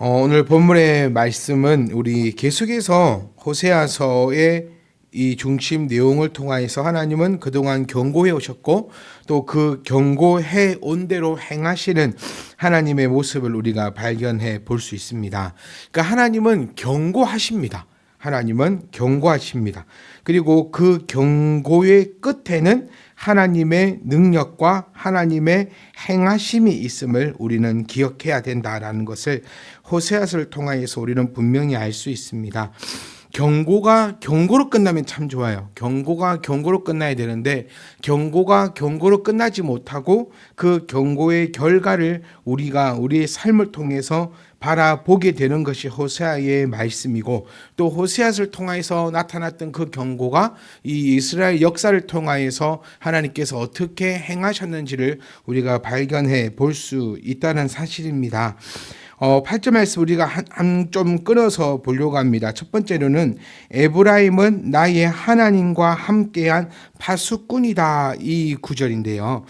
어, 오늘 본문의 말씀은 우리 계속해서 호세아서의 이 중심 내용을 통하여서 하나님은 그동안 경고해 오셨고 또 그 경고해 온 대로 행하시는 하나님의 모습을 우리가 발견해 볼 수 있습니다. 그러니까 하나님은 경고하십니다. 하나님은 경고하십니다. 그리고 그 경고의 끝에는 하나님의 능력과 하나님의 행하심이 있음을 우리는 기억해야 된다라는 것을 호세아서를 통하여서 우리는 분명히 알 수 있습니다. 경고가 경고로 끝나면 참 좋아요. 경고가 경고로 끝나야 되는데 경고가 경고로 끝나지 못하고 그 경고의 결과를 우리가 우리의 삶을 통해서 바라보게 되는 것이 호세아의 말씀이고 또 호세아를 통하여서 나타났던 그 경고가 이 이스라엘 역사를 통하여서 하나님께서 어떻게 행하셨는지를 우리가 발견해 볼 수 있다는 사실입니다. 어, 8절 말씀 우리가 한좀 끊어서 보려고 합니다. 첫 번째로는 에브라임은 나의 하나님과 함께한 파수꾼이다 이 구절인데요.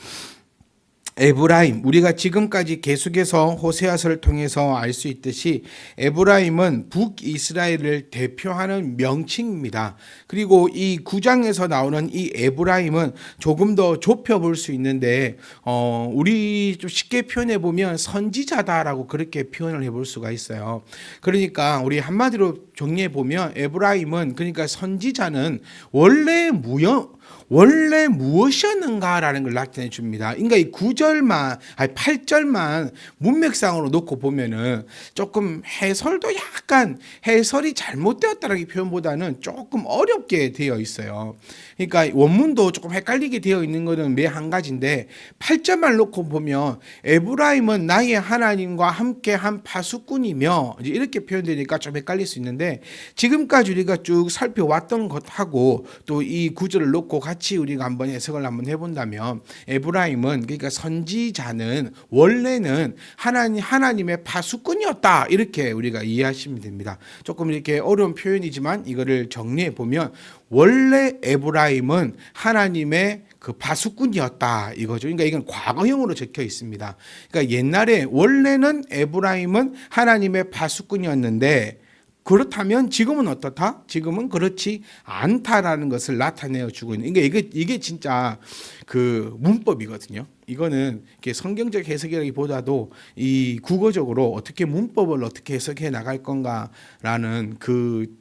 에브라임 우리가 지금까지 계속해서 호세아서를 통해서 알 수 있듯이 에브라임은 북이스라엘을 대표하는 명칭입니다. 그리고 이 구장에서 나오는 이 에브라임은 조금 더 좁혀 볼 수 있는데 어 우리 좀 쉽게 표현해 보면 선지자다라고 그렇게 표현을 해볼 수가 있어요. 그러니까 우리 한마디로 정리해 보면 에브라임은 그러니까 선지자는 원래 무형 원래 무엇이었는가라는 걸 나타내 줍니다. 그러니까 이 9절만, 아니 8절만 문맥상으로 놓고 보면은 조금 해설도 약간 해설이 잘못되었다라는 표현보다는 조금 어렵게 되어 있어요. 그러니까 원문도 조금 헷갈리게 되어 있는 것은 매 한 가지인데 8절만 놓고 보면 에브라임은 나의 하나님과 함께 한 파수꾼이며 이렇게 표현되니까 좀 헷갈릴 수 있는데 지금까지 우리가 쭉 살펴왔던 것하고 또 이 구절을 놓고 같이 우리가 한번 해석을 한번 해본다면 에브라임은 그러니까 선지자는 원래는 하나님 하나님의 파수꾼이었다 이렇게 우리가 이해하시면 됩니다. 조금 이렇게 어려운 표현이지만 이거를 정리해 보면 원래 에브라임은 하나님의 그 파수꾼이었다 이거죠. 그러니까 이건 과거형으로 적혀 있습니다. 그러니까 옛날에 원래는 에브라임은 하나님의 파수꾼이었는데 그렇다면 지금은 어떻다? 지금은 그렇지 않다라는 것을 나타내어 주고 있는. 그러니까 이게 이게 진짜 그 문법이거든요. 이거는 이렇게 성경적 해석이라기보다도 이 국어적으로 어떻게 문법을 어떻게 해석해 나갈 건가라는 그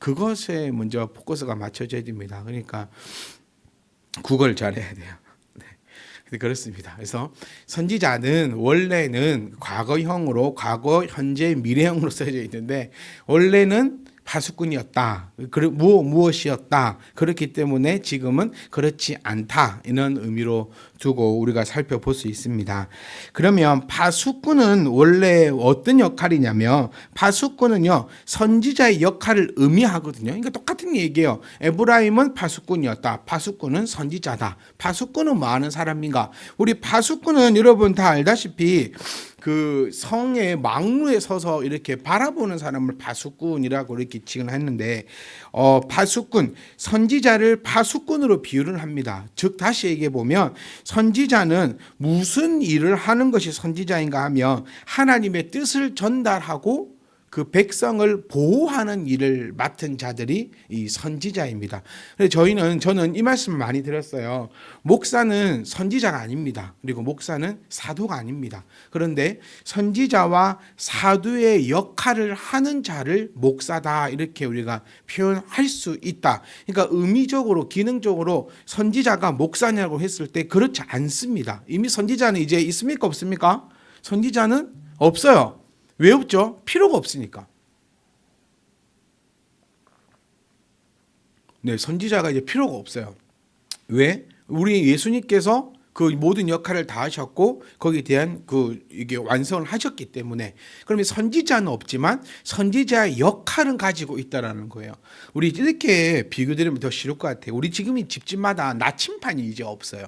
그것에 먼저 포커스가 맞춰져야 됩니다. 그러니까 국어를 잘해야 돼요. 네, 그렇습니다. 그래서 선지자는 원래는 과거형으로 과거, 현재, 미래형으로 써져 있는데 원래는 파수꾼이었다. 무 무엇이었다. 그렇기 때문에 지금은 그렇지 않다. 이런 의미로 두고 우리가 살펴볼 수 있습니다. 그러면 파수꾼은 원래 어떤 역할이냐면 파수꾼은요 선지자의 역할을 의미하거든요. 그러니까 똑같은 얘기예요. 에브라임은 파수꾼이었다. 파수꾼은 선지자다. 파수꾼은 뭐 하는 사람인가? 우리 파수꾼은 여러분 다 알다시피 그 성의 망루에 서서 이렇게 바라보는 사람을 파수꾼이라고 이렇게 칭을 했는데 어 파수꾼 선지자를 파수꾼으로 비유를 합니다. 즉 다시 얘기해 보면 선지자는 무슨 일을 하는 것이 선지자인가 하면 하나님의 뜻을 전달하고 그 백성을 보호하는 일을 맡은 자들이 이 선지자입니다. 그래서 저희는 저는 이 말씀을 많이 들었어요. 목사는 선지자가 아닙니다. 그리고 목사는 사도가 아닙니다. 그런데 선지자와 사도의 역할을 하는 자를 목사다 이렇게 우리가 표현할 수 있다. 그러니까 의미적으로 기능적으로 선지자가 목사냐고 했을 때 그렇지 않습니다. 이미 선지자는 이제 있습니까 없습니까? 선지자는 없어요. 왜 없죠? 필요가 없으니까. 네, 선지자가 이제 필요가 없어요. 왜? 우리 예수님께서 그 모든 역할을 다 하셨고 거기에 대한 그 이게 완성을 하셨기 때문에 그러면 선지자는 없지만 선지자의 역할은 가지고 있다라는 거예요. 우리 이렇게 비교드리면 더 쉬울 것 같아요. 우리 지금 이 집집마다 나침판이 이제 없어요.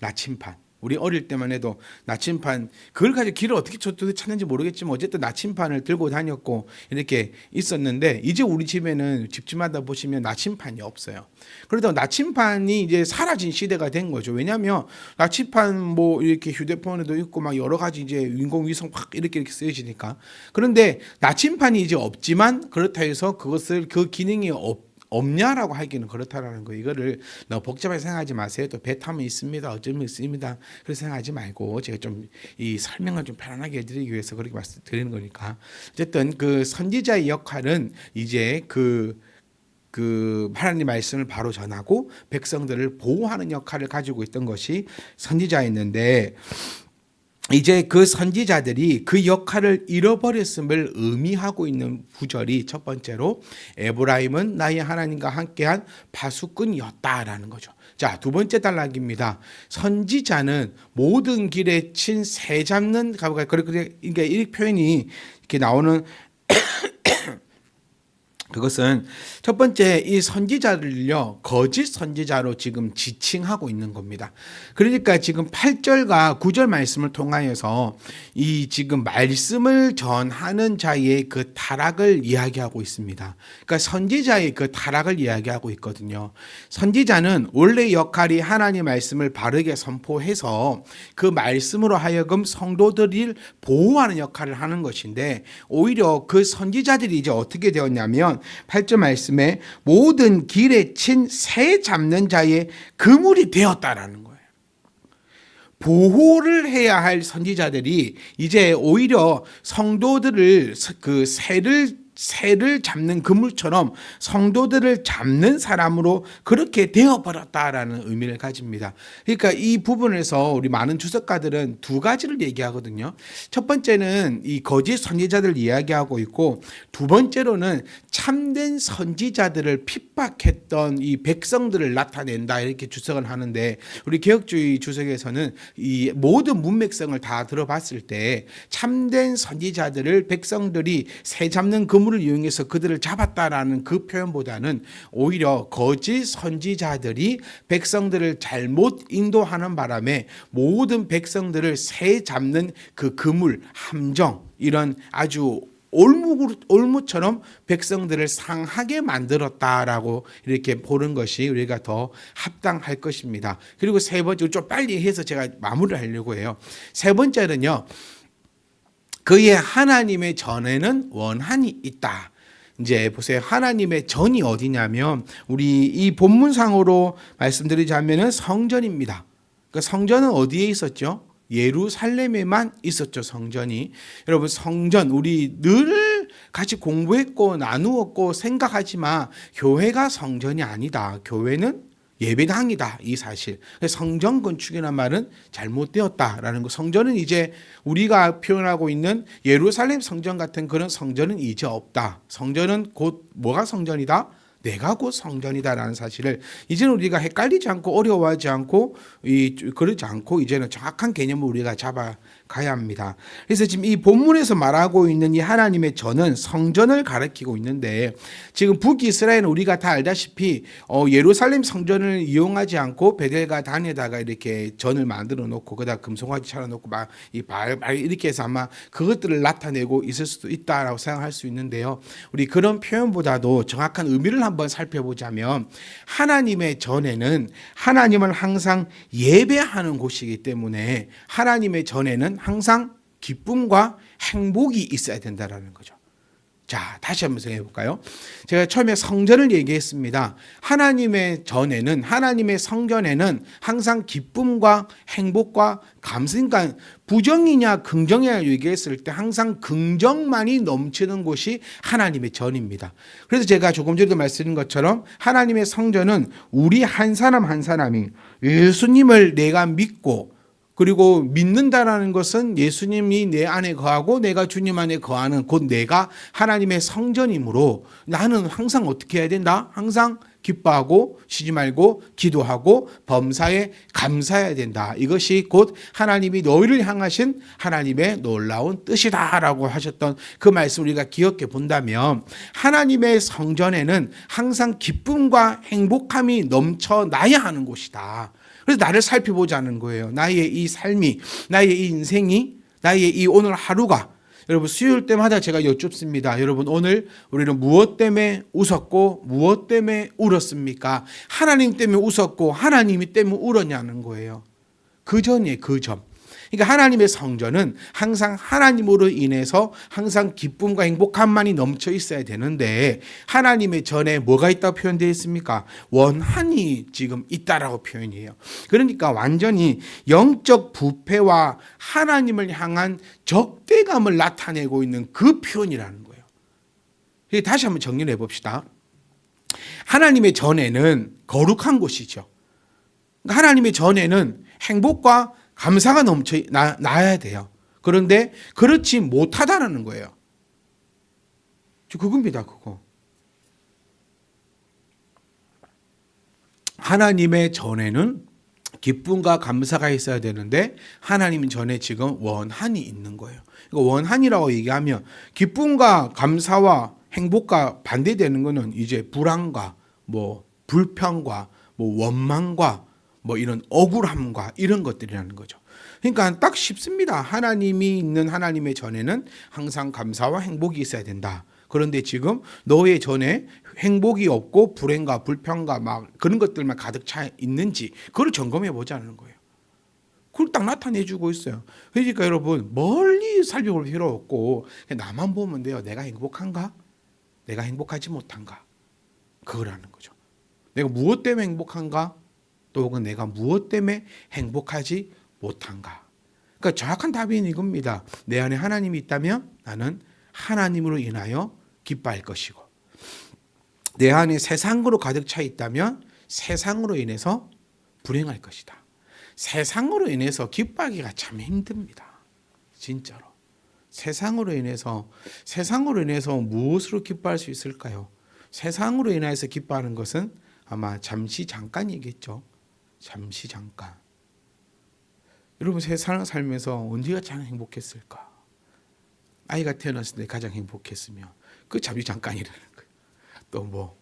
나침판. 우리 어릴 때만 해도 나침판 그걸 가지고 길을 어떻게 찾는지 모르겠지만 어쨌든 나침판을 들고 다녔고 이렇게 있었는데 이제 우리 집에는 집집마다 보시면 나침판이 없어요. 그러다 나침판이 이제 사라진 시대가 된 거죠. 왜냐하면 나침판 뭐 이렇게 휴대폰에도 있고 막 여러 가지 이제 인공위성 확 이렇게 이렇게 쓰여지니까 그런데 나침판이 이제 없지만 그렇다 해서 그것을 그 기능이 없 없냐라고 하기는 그렇다라는 거 이거를 너무 복잡하게 생각하지 마세요. 또배 타면 있습니다. 어쩌면 있습니다. 그렇게 생각하지 말고 제가 좀 이 설명을 좀 편안하게 해드리기 위해서 그렇게 말씀드리는 거니까 어쨌든 그 선지자의 역할은 이제 그그 하나님 말씀을 바로 전하고 백성들을 보호하는 역할을 가지고 있던 것이 선지자였는데 이제 그 선지자들이 그 역할을 잃어버렸음을 의미하고 있는 구절이 첫 번째로 에브라임은 나의 하나님과 함께한 파수꾼이었다라는 거죠. 자, 두 번째 단락입니다. 선지자는 모든 길에 친 새 잡는 가부가 그렇게 그러니까 이 표현이 이렇게 나오는 그것은 첫 번째 이 선지자들요 거짓 선지자로 지금 지칭하고 있는 겁니다. 그러니까 지금 8절과 9절 말씀을 통하여서 이 지금 말씀을 전하는 자의 그 타락을 이야기하고 있습니다. 그러니까 선지자의 그 타락을 이야기하고 있거든요. 선지자는 원래 역할이 하나님 말씀을 바르게 선포해서 그 말씀으로 하여금 성도들을 보호하는 역할을 하는 것인데 오히려 그 선지자들이 이제 어떻게 되었냐면 8절 말씀에 모든 길에 친 새 잡는 자의 그물이 되었다라는 거예요. 보호를 해야 할 선지자들이 이제 오히려 성도들을 그 새를 새를 잡는 그물처럼 성도들을 잡는 사람으로 그렇게 되어버렸다라는 의미를 가집니다. 그러니까 이 부분에서 우리 많은 주석가들은 두 가지를 얘기하거든요. 첫 번째는 이 거짓 선지자들 이야기하고 있고 두 번째로는 참된 선지자들을 핍박했던 이 백성들을 나타낸다 이렇게 주석을 하는데 우리 개혁주의 주석에서는 이 모든 문맥성을 다 들어봤을 때 참된 선지자들을 백성들이 새 잡는 그물 그물을 이용해서 그들을 잡았다라는 그 표현보다는 오히려 거짓 선지자들이 백성들을 잘못 인도하는 바람에 모든 백성들을 새 잡는 그 그물, 함정 이런 아주 올무 올무처럼 백성들을 상하게 만들었다라고 이렇게 보는 것이 우리가 더 합당할 것입니다. 그리고 세 번째 좀 빨리 해서 제가 마무리를 하려고 해요. 세 번째는요. 그의 하나님의 전에는 원한이 있다. 이제 보세요. 하나님의 전이 어디냐면 우리 이 본문상으로 말씀드리자면은 성전입니다. 그 성전은 어디에 있었죠? 예루살렘에만 있었죠, 성전이. 여러분, 성전, 우리 늘 같이 공부했고 나누었고 생각하지만 교회가 성전이 아니다. 교회는 예배당이다 이 사실. 성전 건축이라는 말은 잘못되었다라는 거. 성전은 이제 우리가 표현하고 있는 예루살렘 성전 같은 그런 성전은 이제 없다. 성전은 곧 뭐가 성전이다? 내가 곧 성전이다라는 사실을 이제는 우리가 헷갈리지 않고 어려워하지 않고 이 그러지 않고 이제는 정확한 개념을 우리가 잡아 가야 합니다. 그래서 지금 이 본문에서 말하고 있는 이 하나님의 전은 성전을 가리키고 있는데 지금 북이스라엘은 우리가 다 알다시피 어, 예루살렘 성전을 이용하지 않고 베델과 단에다가 이렇게 전을 만들어 놓고 그다 금송아지 차려 놓고 막이발 이렇게 해서 아마 그것들을 나타내고 있을 수도 있다라고 생각할 수 있는데요. 우리 그런 표현보다도 정확한 의미를 한번 살펴보자면 하나님의 전에는 하나님을 항상 예배하는 곳이기 때문에 하나님의 전에는 항상 기쁨과 행복이 있어야 된다라는 거죠. 자, 다시 한번 생각해 볼까요? 제가 처음에 성전을 얘기했습니다. 하나님의 전에는, 하나님의 성전에는 항상 기쁨과 행복과 감성, 그러니까 부정이냐 긍정이냐 얘기했을 때 항상 긍정만이 넘치는 곳이 하나님의 전입니다. 그래서 제가 조금 전에도 말씀드린 것처럼 하나님의 성전은 우리 한 사람 한 사람이 예수님을 내가 믿고 그리고 믿는다라는 것은 예수님이 내 안에 거하고 내가 주님 안에 거하는 곧 내가 하나님의 성전이므로 나는 항상 어떻게 해야 된다? 항상 기뻐하고 쉬지 말고 기도하고 범사에 감사해야 된다. 이것이 곧 하나님이 너희를 향하신 하나님의 놀라운 뜻이다라고 하셨던 그 말씀 우리가 기억해 본다면 하나님의 성전에는 항상 기쁨과 행복함이 넘쳐나야 하는 곳이다. 그래서 나를 살펴보자는 거예요. 나의 이 삶이, 나의 이 인생이, 나의 이 오늘 하루가 여러분 수요일 때마다 제가 여쭙습니다. 여러분 오늘 우리는 무엇 때문에 웃었고 무엇 때문에 울었습니까? 하나님 때문에 웃었고 하나님이 때문에 울었냐는 거예요. 그 전이에요. 그 점. 그러니까 하나님의 성전은 항상 하나님으로 인해서 항상 기쁨과 행복함만이 넘쳐 있어야 되는데 하나님의 전에 뭐가 있다고 표현되어 있습니까? 원한이 지금 있다라고 표현이에요. 그러니까 완전히 영적 부패와 하나님을 향한 적대감을 나타내고 있는 그 표현이라는 거예요. 다시 한번 정리를 해봅시다. 하나님의 전에는 거룩한 곳이죠. 그러니까 하나님의 전에는 행복과 감사가 넘쳐 나, 나야 돼요. 그런데 그렇지 못하다라는 거예요. 저 그겁니다, 그거. 하나님의 전에는 기쁨과 감사가 있어야 되는데 하나님 전에 지금 원한이 있는 거예요. 이거 원한이라고 얘기하면 기쁨과 감사와 행복과 반대되는 거는 이제 불안과 뭐 불평과 뭐 원망과 뭐 이런 억울함과 이런 것들이라는 거죠. 그러니까 딱 쉽습니다. 하나님이 있는 하나님의 전에는 항상 감사와 행복이 있어야 된다. 그런데 지금 너의 전에 행복이 없고 불행과 불평과 막 그런 것들만 가득 차 있는지 그걸 점검해 보자는 거예요. 그걸 딱 나타내 주고 있어요. 그러니까 여러분 멀리 살펴볼 필요 없고 나만 보면 돼요. 내가 행복한가? 내가 행복하지 못한가? 그거라는 거죠. 내가 무엇 때문에 행복한가? 또 혹은 내가 무엇 때문에 행복하지 못한가? 그러니까 정확한 답이 이겁니다. 내 안에 하나님이 있다면 나는 하나님으로 인하여 기뻐할 것이고 내 안에 세상으로 가득 차 있다면 세상으로 인해서 불행할 것이다. 세상으로 인해서 기뻐하기가 참 힘듭니다. 진짜로. 세상으로 인해서 세상으로 인해서 무엇으로 기뻐할 수 있을까요? 세상으로 인해서 기뻐하는 것은 아마 잠시 잠깐이겠죠. 잠시 잠깐. 여러분 세상 살면서 언제가 가장 행복했을까? 아이가 태어났을 때 가장 행복했으며 그 잠시 잠깐이라는 거예요. 또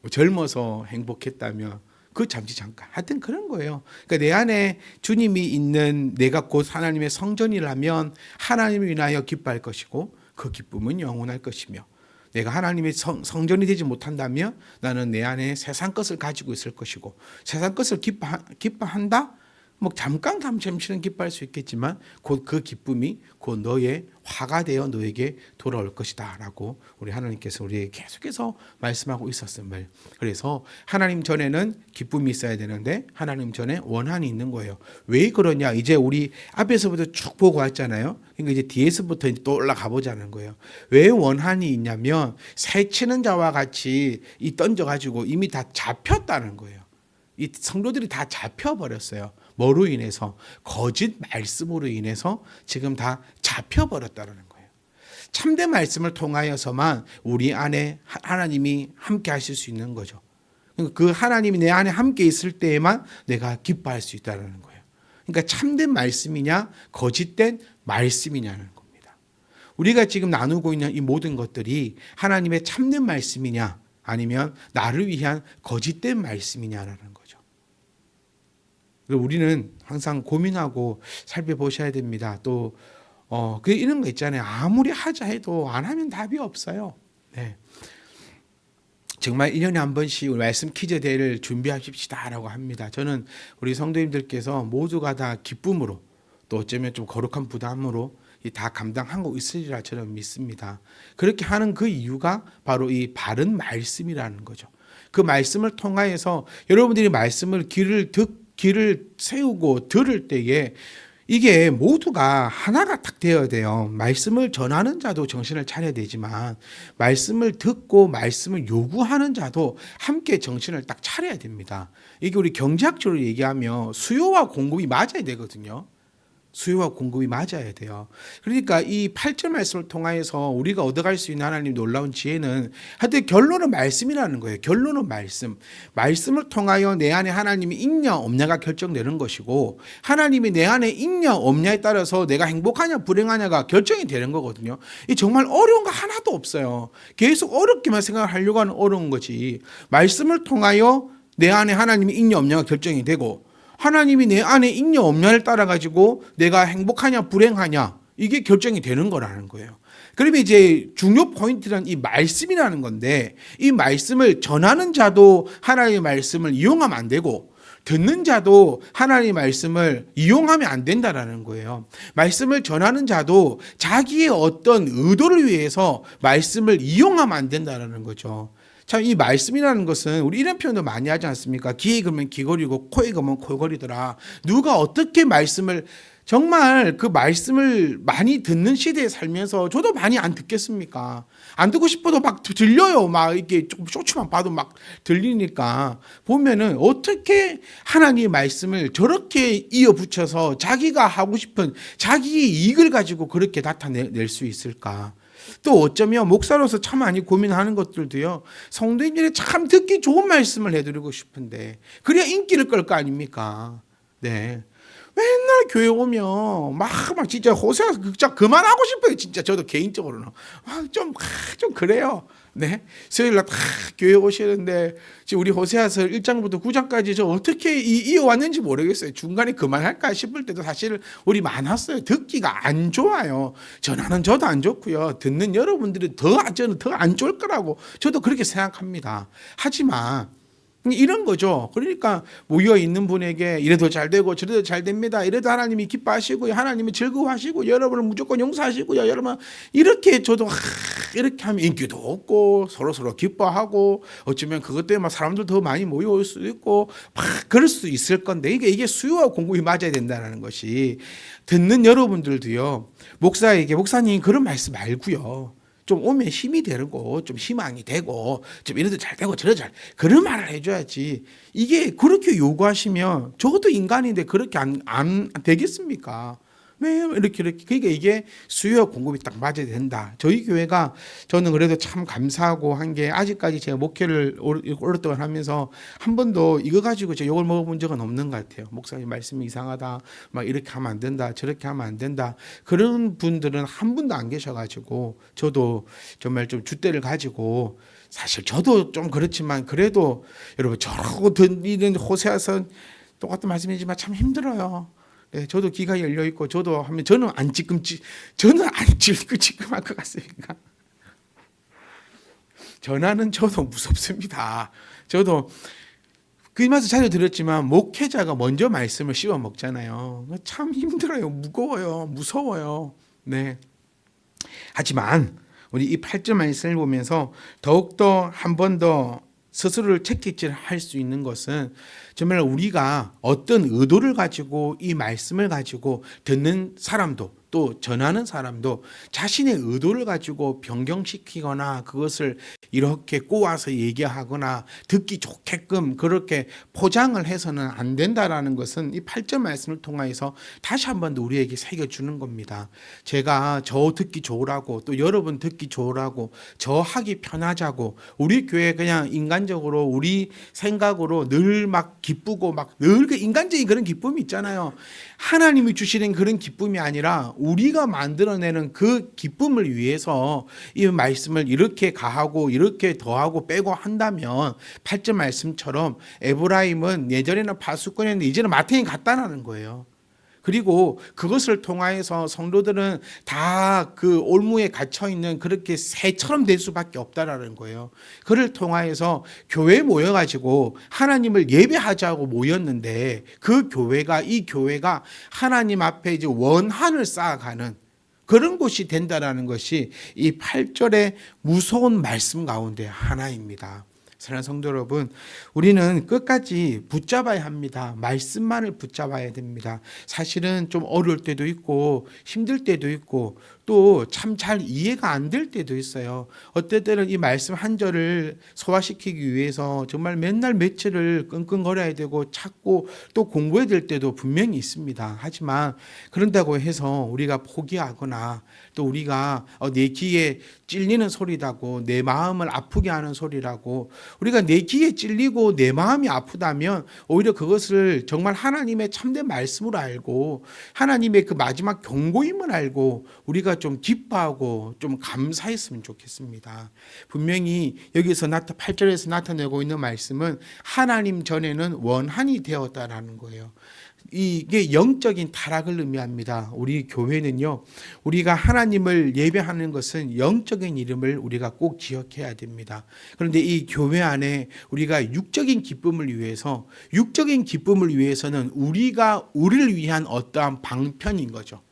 뭐 젊어서 행복했다면 그 잠시 잠깐. 하여튼 그런 거예요. 그러니까 내 안에 주님이 있는 내가 곧 하나님의 성전이라면 하나님을 인하여 기뻐할 것이고 그 기쁨은 영원할 것이며 내가 하나님의 성, 성전이 되지 못한다면 나는 내 안에 세상 것을 가지고 있을 것이고 세상 것을 기뻐, 기뻐한다? 뭐 잠깐 잠시는 기뻐할 수 있겠지만 곧 그 기쁨이 곧 너의 화가 되어 너에게 돌아올 것이다라고 우리 하나님께서 우리에게 계속해서 말씀하고 있었음을 그래서 하나님 전에는 기쁨이 있어야 되는데 하나님 전에 원한이 있는 거예요. 왜 그러냐? 이제 우리 앞에서부터 쭉 보고 왔잖아요. 그러니까 이제 뒤에서부터 또 올라가 보자는 거예요. 왜 원한이 있냐면 새치는 자와 같이 이 던져 가지고 이미 다 잡혔다는 거예요. 이 성도들이 다 잡혀 버렸어요. 뭐로 인해서 거짓 말씀으로 인해서 지금 다 잡혀 버렸다는 거예요. 참된 말씀을 통하여서만 우리 안에 하나님이 함께 하실 수 있는 거죠. 그 하나님이 내 안에 함께 있을 때에만 내가 기뻐할 수 있다는 거예요. 그러니까 참된 말씀이냐 거짓된 말씀이냐는 겁니다. 우리가 지금 나누고 있는 이 모든 것들이 하나님의 참된 말씀이냐 아니면 나를 위한 거짓된 말씀이냐라는 거 죠. 우리는 항상 고민하고 살펴보셔야 됩니다. 또, 어, 그 이런 거 있잖아요. 아무리 하자 해도 안 하면 답이 없어요. 네. 정말 1년에 한 번씩 말씀 퀴즈 대회를 준비하십시다라고 합니다. 저는 우리 성도님들께서 모두가 다 기쁨으로 또 어쩌면 좀 거룩한 부담으로 다 감당하고 있으리라 저는 믿습니다. 그렇게 하는 그 이유가 바로 이 바른 말씀이라는 거죠. 그 말씀을 통하여서 여러분들이 말씀을 귀를 듣 길을 세우고 들을 때에 이게 모두가 하나가 딱 되어야 돼요. 말씀을 전하는 자도 정신을 차려야 되지만 말씀을 듣고 말씀을 요구하는 자도 함께 정신을 딱 차려야 됩니다. 이게 우리 경제학적으로 얘기하면 수요와 공급이 맞아야 되거든요. 수요와 공급이 맞아야 돼요. 그러니까 이 8절 말씀을 통하여서 우리가 얻어갈 수 있는 하나님 놀라운 지혜는 하여튼 결론은 말씀이라는 거예요. 결론은 말씀. 말씀을 통하여 내 안에 하나님이 있냐 없냐가 결정되는 것이고 하나님이 내 안에 있냐 없냐에 따라서 내가 행복하냐 불행하냐가 결정이 되는 거거든요. 이 정말 어려운 거 하나도 없어요. 계속 어렵게만 생각을 하려고 하는 어려운 거지. 말씀을 통하여 내 안에 하나님이 있냐 없냐가 결정이 되고 하나님이 내 안에 있냐 없냐를 따라 가지고 내가 행복하냐 불행하냐 이게 결정이 되는 거라는 거예요. 그러면 이제 중요 포인트는 이 말씀이라는 건데 이 말씀을 전하는 자도 하나님의 말씀을 이용하면 안 되고 듣는 자도 하나님의 말씀을 이용하면 안 된다라는 거예요. 말씀을 전하는 자도 자기의 어떤 의도를 위해서 말씀을 이용하면 안 된다라는 거죠. 참 이 말씀이라는 것은 우리 이런 표현도 많이 하지 않습니까? 귀에 그면 귀걸이고 코에 그면 코걸이더라. 누가 어떻게 말씀을 정말 그 말씀을 많이 듣는 시대에 살면서 저도 많이 안 듣겠습니까? 안 듣고 싶어도 막 들려요. 막 이렇게 조금 쇼츠만 봐도 막 들리니까 보면은 어떻게 하나님의 말씀을 저렇게 이어 붙여서 자기가 하고 싶은 자기의 이익을 가지고 그렇게 나타낼 수 있을까? 또 어쩌면 목사로서 참 많이 고민하는 것들도요. 성도님들이 참 듣기 좋은 말씀을 해드리고 싶은데 그래야 인기를 끌 거 아닙니까? 네. 맨날 교회 오면 막 막 진짜 호세아서 극장 그만하고 싶어요. 진짜 저도 개인적으로는 막좀좀 좀 그래요. 네. 수요일 날 다 교회 오시는데 지금 우리 호세아서 1장부터 9장까지 저 어떻게 이, 이어왔는지 모르겠어요. 중간에 그만할까 싶을 때도 사실 우리 많았어요. 듣기가 안 좋아요. 전하는 저도 안 좋고요. 듣는 여러분들이 더 저는 더 안 좋을 거라고 저도 그렇게 생각합니다. 하지만 이런 거죠. 그러니까 모여 있는 분에게 이래도 잘 되고 저래도 잘 됩니다. 이래도 하나님이 기뻐하시고요. 하나님이 즐거워하시고 여러분을 무조건 용서하시고요. 여러분 이렇게 저도 하, 이렇게 하면 인기도 없고 서로 서로 기뻐하고 어쩌면 그것 때문에 사람들 더 많이 모여올 수도 있고 막 그럴 수 있을 건데 이게 이게 수요와 공급이 맞아야 된다는 것이 듣는 여러분들도요. 목사에게 목사님 그런 말씀 말고요. 좀 오면 힘이 되고 좀 희망이 되고 좀 이래도 잘 되고 저래도 잘 그런 말을 해줘야지 이게 그렇게 요구하시면 저도 인간인데 그렇게 안, 안 되겠습니까? 왜 이렇게 이렇게 그러니까 이게 수요와 공급이 딱 맞아야 된다. 저희 교회가 저는 그래도 참 감사하고 한 게 아직까지 제가 목회를 오랫동안 하면서 한 번도 이거 가지고 제가 욕을 먹어본 적은 없는 것 같아요. 목사님 말씀이 이상하다, 막 이렇게 하면 안 된다, 저렇게 하면 안 된다. 그런 분들은 한 분도 안 계셔가지고 저도 정말 좀 주대를 가지고 사실 저도 좀 그렇지만 그래도 여러분 저러고 들리는 호세아선 똑같은 말씀이지만 참 힘들어요. 네, 저도 귀가 열려 있고 저도 하면 저는 안 지금지 저는 안 지금지금할 것 같습니까? 전하는 저도 무섭습니다. 저도 그 말씀 자주 들었지만 목회자가 먼저 말씀을 씹어 먹잖아요. 참 힘들어요. 무거워요. 무서워요. 네. 하지만 우리 이 8절 말씀을 보면서 더욱더 한 번 더 스스로를 채찍질 할 수 있는 것은 정말 우리가 어떤 의도를 가지고 이 말씀을 가지고 듣는 사람도 또 전하는 사람도 자신의 의도를 가지고 변경시키거나 그것을 이렇게 꼬아서 얘기하거나 듣기 좋게끔 그렇게 포장을 해서는 안 된다라는 것은 이 8절 말씀을 통하여서 다시 한 번 더 우리에게 새겨주는 겁니다. 제가 저 듣기 좋으라고 또 여러분 듣기 좋으라고 저 하기 편하자고 우리 교회 그냥 인간적으로 우리 생각으로 늘 막 기쁘고 막 늘 그 인간적인 그런 기쁨이 있잖아요. 하나님이 주시는 그런 기쁨이 아니라 우리가 만들어내는 그 기쁨을 위해서 이 말씀을 이렇게 가하고 이렇게 더하고 빼고 한다면 8절 말씀처럼 에브라임은 예전에는 파수꾼이었는데 이제는 마태인 같다라는 거예요. 그리고 그것을 통하여서 성도들은 다 그 올무에 갇혀 있는 그렇게 새처럼 될 수밖에 없다라는 거예요. 그를 통하여서 교회 모여 가지고 하나님을 예배하자고 모였는데 그 교회가 이 교회가 하나님 앞에 이제 원한을 쌓아가는 그런 곳이 된다라는 것이 이 8절의 무서운 말씀 가운데 하나입니다. 사랑하는 성도 여러분, 우리는 끝까지 붙잡아야 합니다. 말씀만을 붙잡아야 됩니다. 사실은 좀 어려울 때도 있고 힘들 때도 있고 또 참 잘 이해가 안 될 때도 있어요. 어떨 때는 이 말씀 한 절을 소화시키기 위해서 정말 맨날 며칠을 끙끙거려야 되고 찾고 또 공부해야 될 때도 분명히 있습니다. 하지만 그런다고 해서 우리가 포기하거나 또 우리가 어, 내 귀에 찔리는 소리라고 내 마음을 아프게 하는 소리라고 우리가 내 귀에 찔리고 내 마음이 아프다면 오히려 그것을 정말 하나님의 참된 말씀으로 알고 하나님의 그 마지막 경고임을 알고 우리가 좀 기뻐하고 좀 감사했으면 좋겠습니다. 분명히 여기서 나타 8절에서 나타내고 있는 말씀은 하나님 전에는 원한이 되었다라는 거예요. 이게 영적인 타락을 의미합니다. 우리 교회는요, 우리가 하나님을 예배하는 것은 영적인 이름을 우리가 꼭 기억해야 됩니다. 그런데 이 교회 안에 우리가 육적인 기쁨을 위해서, 육적인 기쁨을 위해서는 우리가 우리를 위한 어떠한 방편인 거죠.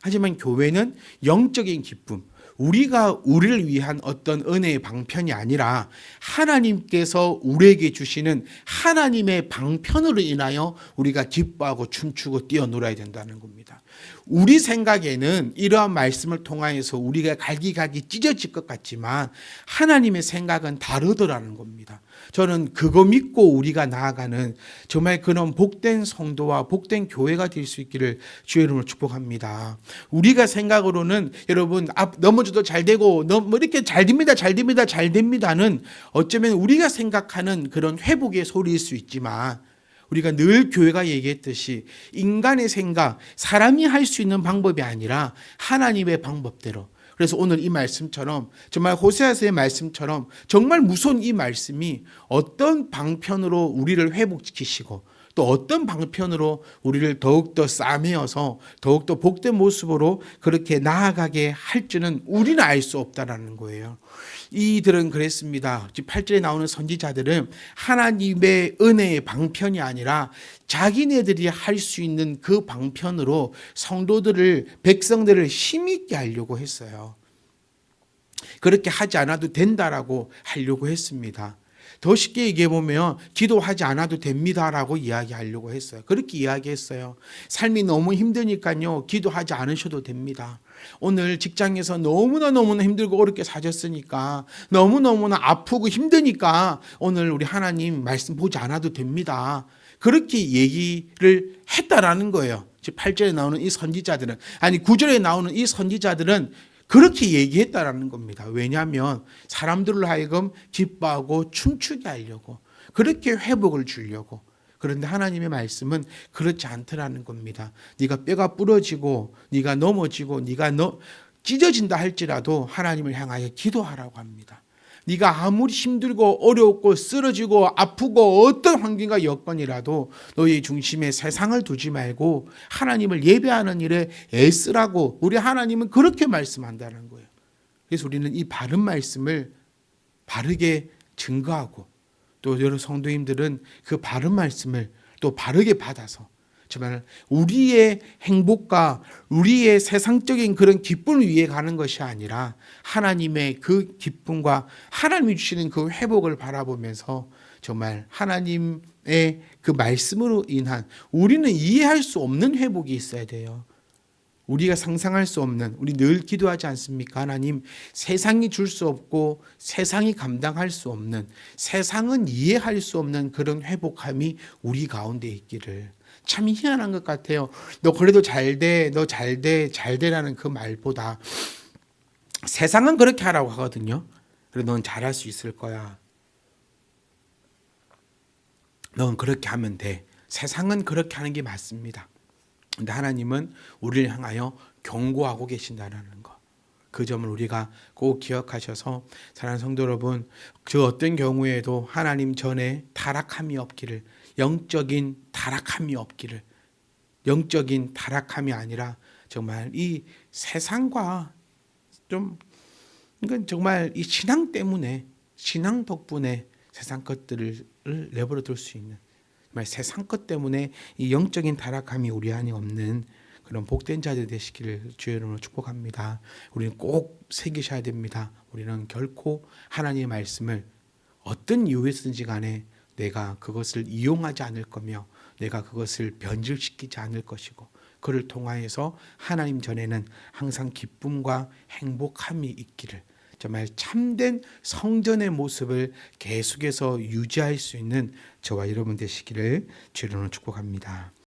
하지만 교회는 영적인 기쁨, 우리가 우리를 위한 어떤 은혜의 방편이 아니라 하나님께서 우리에게 주시는 하나님의 방편으로 인하여 우리가 기뻐하고 춤추고 뛰어놀아야 된다는 겁니다. 우리 생각에는 이러한 말씀을 통하여서 우리가 갈기갈기 찢어질 것 같지만 하나님의 생각은 다르더라는 겁니다. 저는 그거 믿고 우리가 나아가는 정말 그런 복된 성도와 복된 교회가 될 수 있기를 주의 이름으로 축복합니다. 우리가 생각으로는 여러분 앞 넘어져도 잘 되고 너뭐 이렇게 잘 됩니다. 잘 됩니다. 잘 됩니다는 어쩌면 우리가 생각하는 그런 회복의 소리일 수 있지만 우리가 늘 교회가 얘기했듯이 인간의 생각, 사람이 할 수 있는 방법이 아니라 하나님의 방법대로. 그래서 오늘 이 말씀처럼 정말 호세아서의 말씀처럼 정말 무서운 이 말씀이 어떤 방편으로 우리를 회복시키시고 또 어떤 방편으로 우리를 더욱더 싸매어서 더욱더 복된 모습으로 그렇게 나아가게 할지는 우리는 알 수 없다라는 거예요. 이들은 그랬습니다. 8절에 나오는 선지자들은 하나님의 은혜의 방편이 아니라 자기네들이 할 수 있는 그 방편으로 성도들을 백성들을 힘있게 하려고 했어요. 그렇게 하지 않아도 된다라고 하려고 했습니다. 더 쉽게 얘기해 보면 기도하지 않아도 됩니다라고 이야기하려고 했어요. 그렇게 이야기했어요. 삶이 너무 힘드니까요. 기도하지 않으셔도 됩니다. 오늘 직장에서 너무나 너무나 힘들고 어렵게 사셨으니까 너무너무나 아프고 힘드니까 오늘 우리 하나님 말씀 보지 않아도 됩니다. 그렇게 얘기를 했다라는 거예요. 8절에 나오는 이 선지자들은 아니 9절에 나오는 이 선지자들은 그렇게 얘기했다라는 겁니다. 왜냐하면 사람들로 하여금 기뻐하고 춤추게 하려고 그렇게 회복을 주려고 그런데 하나님의 말씀은 그렇지 않더라는 겁니다. 네가 뼈가 부러지고 네가 넘어지고 네가 너 찢어진다 할지라도 하나님을 향하여 기도하라고 합니다. 네가 아무리 힘들고 어렵고 쓰러지고 아프고 어떤 환경과 여건이라도 너의 중심에 세상을 두지 말고 하나님을 예배하는 일에 애쓰라고 우리 하나님은 그렇게 말씀한다는 거예요. 그래서 우리는 이 바른 말씀을 바르게 증거하고 또 여러 성도님들은 그 바른 말씀을 또 바르게 받아서 정말 우리의 행복과 우리의 세상적인 그런 기쁨을 위해 가는 것이 아니라 하나님의 그 기쁨과 하나님이 주시는 그 회복을 바라보면서 정말 하나님의 그 말씀으로 인한 우리는 이해할 수 없는 회복이 있어야 돼요. 우리가 상상할 수 없는 우리 늘 기도하지 않습니까? 하나님 세상이 줄 수 없고 세상이 감당할 수 없는 세상은 이해할 수 없는 그런 회복함이 우리 가운데 있기를 참 희한한 것 같아요. 너 그래도 잘 돼, 너 잘 돼, 잘 돼라는 그 말보다 세상은 그렇게 하라고 하거든요. 그래 넌 잘할 수 있을 거야. 넌 그렇게 하면 돼. 세상은 그렇게 하는 게 맞습니다. 근데 하나님은 우리를 향하여 경고하고 계신다는 거. 그 점을 우리가 꼭 기억하셔서 사랑하는 성도 여러분, 그 어떤 경우에도 하나님 전에 타락함이 없기를 영적인 타락함이 없기를 영적인 타락함이 아니라 정말 이 세상과 좀 이건 정말 이 신앙 때문에 신앙 덕분에 세상 것들을 내버려 둘 수 있는 정말 세상 것 때문에 이 영적인 타락함이 우리 안에 없는 그런 복된 자들 되시기를 주의 이름으로 축복합니다. 우리는 꼭 새기셔야 됩니다. 우리는 결코 하나님의 말씀을 어떤 이유에서든지 간에 내가 그것을 이용하지 않을 거며 내가 그것을 변질시키지 않을 것이고 그를 통하여서 하나님 전에는 항상 기쁨과 행복함이 있기를 정말 참된 성전의 모습을 계속해서 유지할 수 있는 저와 여러분 되시기를 주로 축복합니다.